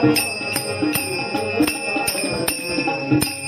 Thank you.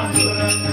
Pandurang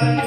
Bye.